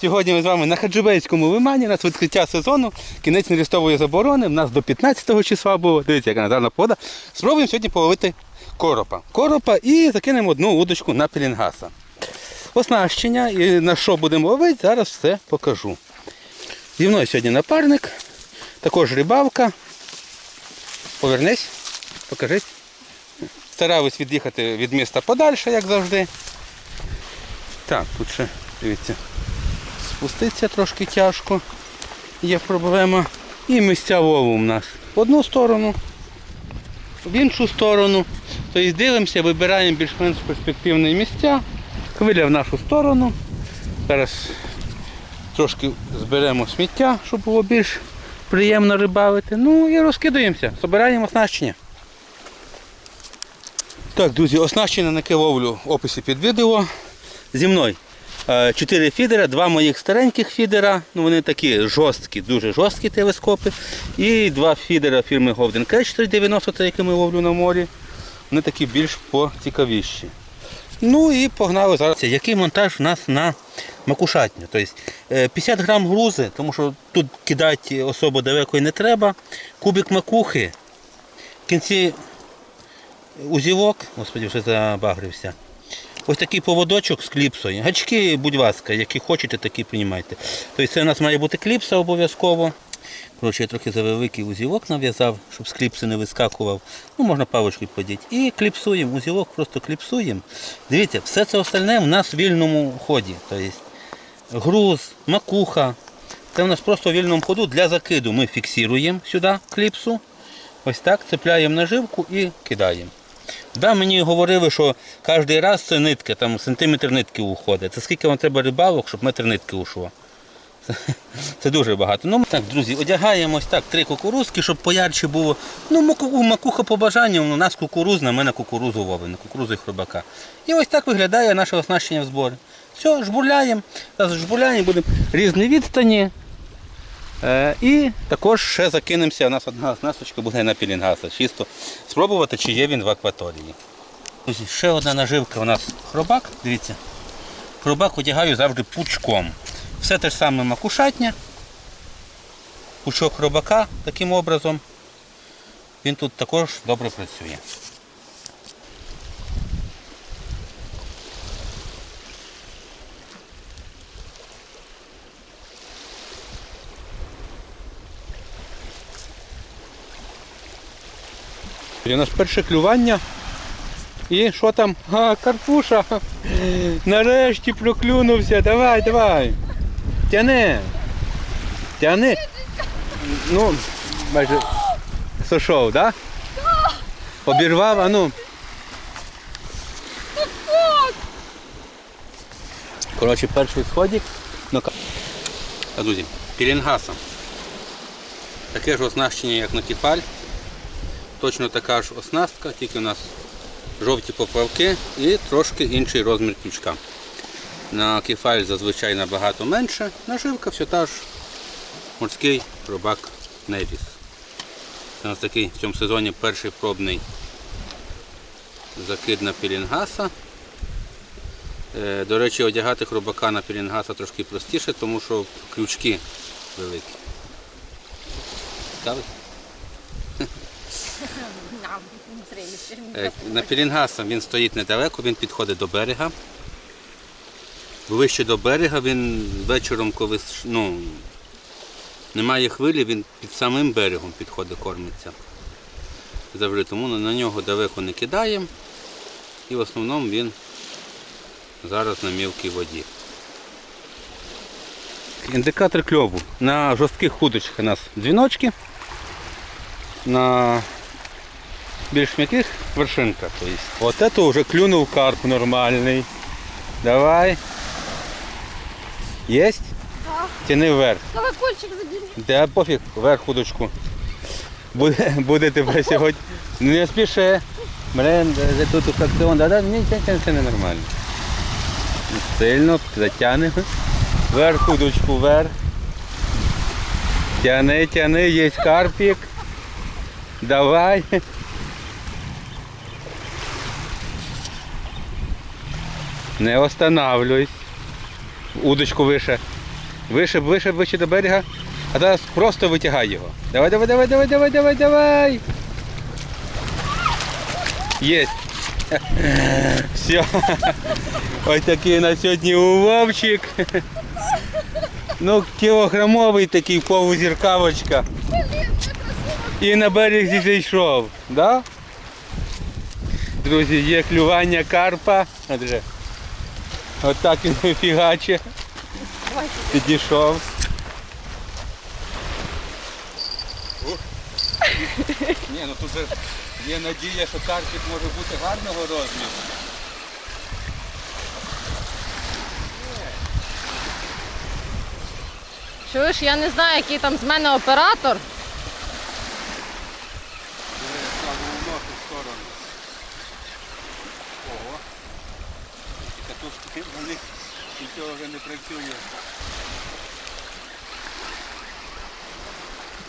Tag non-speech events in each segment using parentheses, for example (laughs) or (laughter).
Сьогодні ми з вами на Хаджибейському лимані, у нас відкриття сезону, кінець нерестової заборони. У нас до 15 числа було. Дивіться, яка гарна погода. Спробуємо сьогодні половити коропа. Коропа і закинемо одну удочку на пелінгаса. Оснащення і на що будемо ловити, зараз все покажу. Зі мною сьогодні напарник, також рибалка. Повернись, покажись. Стараюсь від'їхати від міста подальше, як завжди. Так, тут ще, дивіться, спуститися трошки тяжко, є проблема. І місця лову у нас в одну сторону, в іншу сторону. Тобто дивимося, вибираємо більш-менш перспективні місця. Хвиля в нашу сторону. Зараз трошки зберемо сміття, щоб було більш приємно рибалити. Ну і розкидаємося, збираємо оснащення. Так, друзі, оснащення на ловлю в описі під відео. Зі мною чотири фідера, два моїх стареньких фідера, ну вони такі жорсткі, дуже жорсткі телескопи. І два фідера фірми Golden Catch 390, які ми ловлю на морі. Вони такі більш поцікавіші. Ну і погнали зараз. Який монтаж у нас на макушатню? Тобто е, 50 грам грузи, тому що тут кидати особо далеко не треба. Кубик макухи. В кінці узілок, господи, вже забагрився. Ось такий поводочок з кліпсою. Гачки, будь ласка, які хочете, такі приймайте. Тобто це у нас має бути кліпса обов'язково. Коротше, я трохи завеликий узілок нав'язав, щоб з кліпси не вискакував. Ну, можна паличкою подіти. І кліпсуємо, узілок просто кліпсуємо. Дивіться, все це остальне в нас в вільному ході. Тобто груз, макуха. Це в нас просто в вільному ходу для закиду. Ми фіксуємо сюди кліпсу. Ось так, цепляємо наживку і кидаємо. Да, мені говорили, що кожен раз це нитки, там сантиметр нитки уходить. Це скільки вам треба рибалок, щоб метр нитки ушло. (laughs) Це, дуже багато. Ну, так, друзі, одягаємо ось так три кукурузки, щоб поярче було. Ну, маку- макуха по бажанню, у нас кукурузна, ми на кукурузу ловимо, кукурузу і хробака. І ось так виглядає наше оснащення в зборі. Все, жбурляємо. Жбурляємо, будемо різні відстані. Е, і також ще закинемося, у нас одна оснасточка буде на пілінгаса. Чисто спробувати, чи є він в акваторії. Ще одна наживка у нас хробак. Дивіться. Хробак одягаю завжди пучком. Все те ж саме макушатня. Пучок хробака таким образом. Він тут також добре працює. У нас перше клювання. І що там? А, карпуша. Нарешті проклюнувся. Давай, давай. Тяни. Тяни. Ну, майже сошов, так? Да? Обірвав, а ну. Коротше, перший сходик. Ну, ка- друзі, пілінгаса. Таке ж оснащення, як на кефаль. Точно така ж оснастка, тільки у нас жовті поплавки і трошки інший розмір крючка. На кефаль зазвичай набагато менше, наживка все та ж морський рибак Невіс. Це у нас такий в цьому сезоні перший пробний закид на пілінгаса. Е, До речі, одягати хробака на пілінгаса трошки простіше, тому що крючки великі. Ставить? Е, На пілінгаса він стоїть недалеко, він підходить до берега. Ближче до берега він вечором, коли ну, немає хвилі, він під самим берегом підходить, кормиться. Завжди тому на нього далеко не кидаємо. І в основному він зараз на мілкій воді. Індикатор кльову. На жорстких худочках у нас дзвіночки. На більш м'яких вершинка. Тобто. Вот это уже клюнув карп нормальний. Давай. Есть? Да. Тяни вверх. Колокольчик задели. Да пофіг, вверх удочку. Буде, буде тебе сьогодні. Ну, Не спіши. Блин, тут фракціон, да, да, ні, це, не нормально. Сильно затягнемо. Вверх удочку, вверх. Тяни, тяни, є карпік. Давай. Не останавливайся. Удочку вище. Вище, вище, вище до берега. А зараз просто витягай його. Давай, давай, давай, давай, давай, давай, давай. Єсть. (laughs) Все. Ось такий на сьогодні уловчик. Ну, кілограмовий такий полузіркавочка. І на березі зійшов. Да? Друзі, є клювання карпа. Отак він фігаче. Підійшов. Ні, ну тут же є надія, що карпік може бути гарного розміру. Чуєш, я не знаю, який там з мене оператор. Носи в сторону. Ого. І катушки на них нічого вже не працює.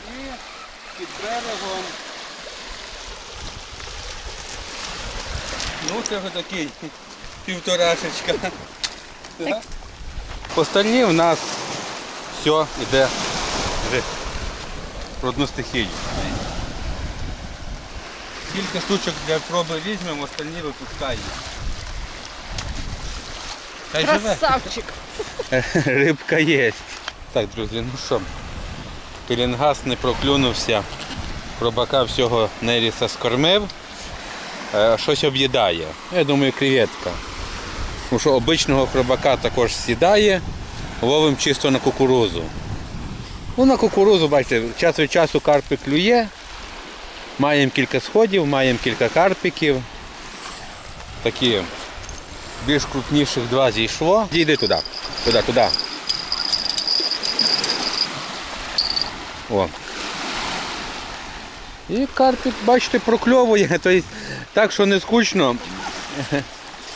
І під берегом. Ну це вже такий (laughs) півторашечка. Так. По стальні в нас все йде в одну стихію. Кілька штучок для проби візьмемо, остальні випускаємо. Красавчик. (laughs) Рибка є. Так, друзі, ну що, пілінгаз не проклюнувся, пробака всього Неріса скормив, Е, щось об'їдає. Я думаю, креветка. Тому що обичного пробака також сідає, ловимо чисто на кукурузу. Ну, на кукурузу, бачите, час від часу карпик клює. Маємо кілька сходів, маємо кілька карпіків. Такі більш крупніших два зійшло. Дійди туди. Туди, туди. О. І карпік, бачите, прокльовує. (laughs) Тобто, так що не скучно. (laughs)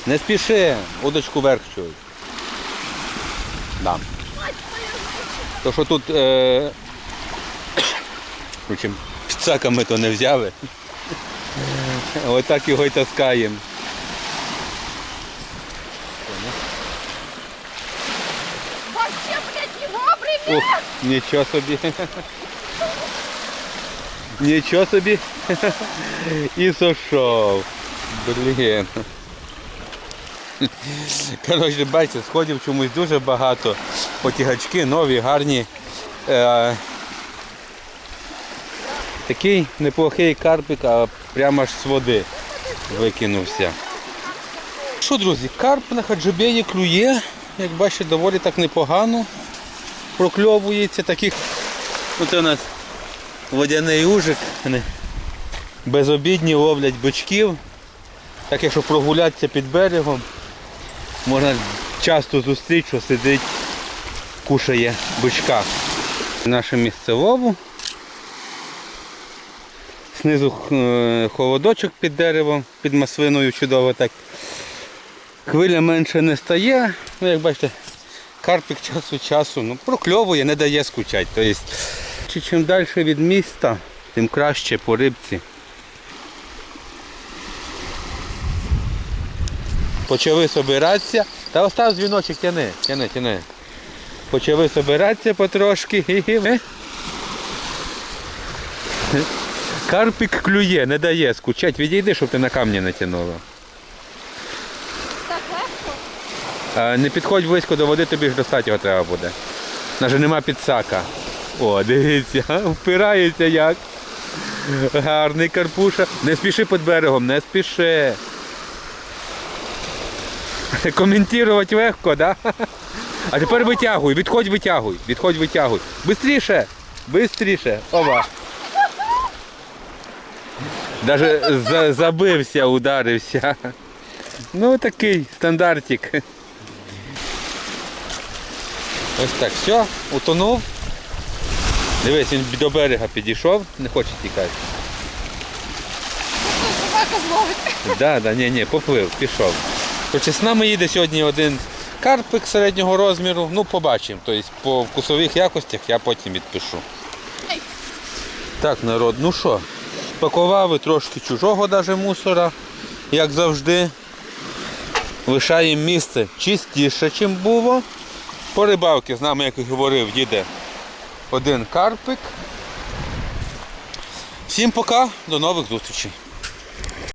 Не спіши, удочку вверх чуй. Да. То що тут е... впрочем, підсаками то не взяли. (laughs) Отак його й таскаємо. Ух, нічого собі. Нічого собі. І сошов. Блін. Коротше, бачите, сходів чомусь дуже багато. Потягачки нові, гарні. Е, такий неплохий карпик, а прямо аж з води викинувся. Що, друзі, карп на хаджибеї клює, як бачите, доволі так непогано прокльовується таких. Ну, у нас водяний ужик. Вони безобідні ловлять бичків. Так якщо прогулятися під берегом, можна часто зустріти, що сидить, кушає бичка. Наше місце лову. Знизу е, холодочок під деревом, під маслиною чудово так. Хвиля менше не стає. Ну, як бачите, карпик час від часу ну, прокльовує, не дає скучати. Тобто, чи чим далі від міста, тим краще по рибці. Почали собиратися. Та остав дзвіночок, тяни, тяни, тяни. Почали собиратися потрошки. Хі-хі. Клює, не дає скучать. Відійди, щоб ти на камні не. Так легко. А, Не підходь близько до води, тобі ж достати його треба буде. Навіть нема підсака. О, дивіться, (laughs) впирається як. Гарний карпуша. Не спіши під берегом, не спіши. Коментувати легко, да? А тепер витягуй, відходь, витягуй, відходь, витягуй. Бистріше, бистріше. Ова. Даже забився, ударився. Ну такий стандартик. Ось так, все, утонув. Дивись, він до берега підійшов, не хоче тікати. Собака зловить. Да, да, ні, ні, поплив, пішов. Хоча з нами їде сьогодні один карпик середнього розміру, ну побачимо. Тобто по вкусових якостях я потім відпишу. Так, народ, ну що, спакували трошки чужого даже мусора, як завжди. Лишаємо місце чистіше, ніж було. По рибалки з нами, як і говорив, їде один карпик. Всім пока, до нових зустрічей.